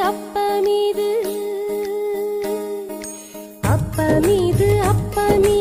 அப்பமீது. அப்பமீது அப்பமீது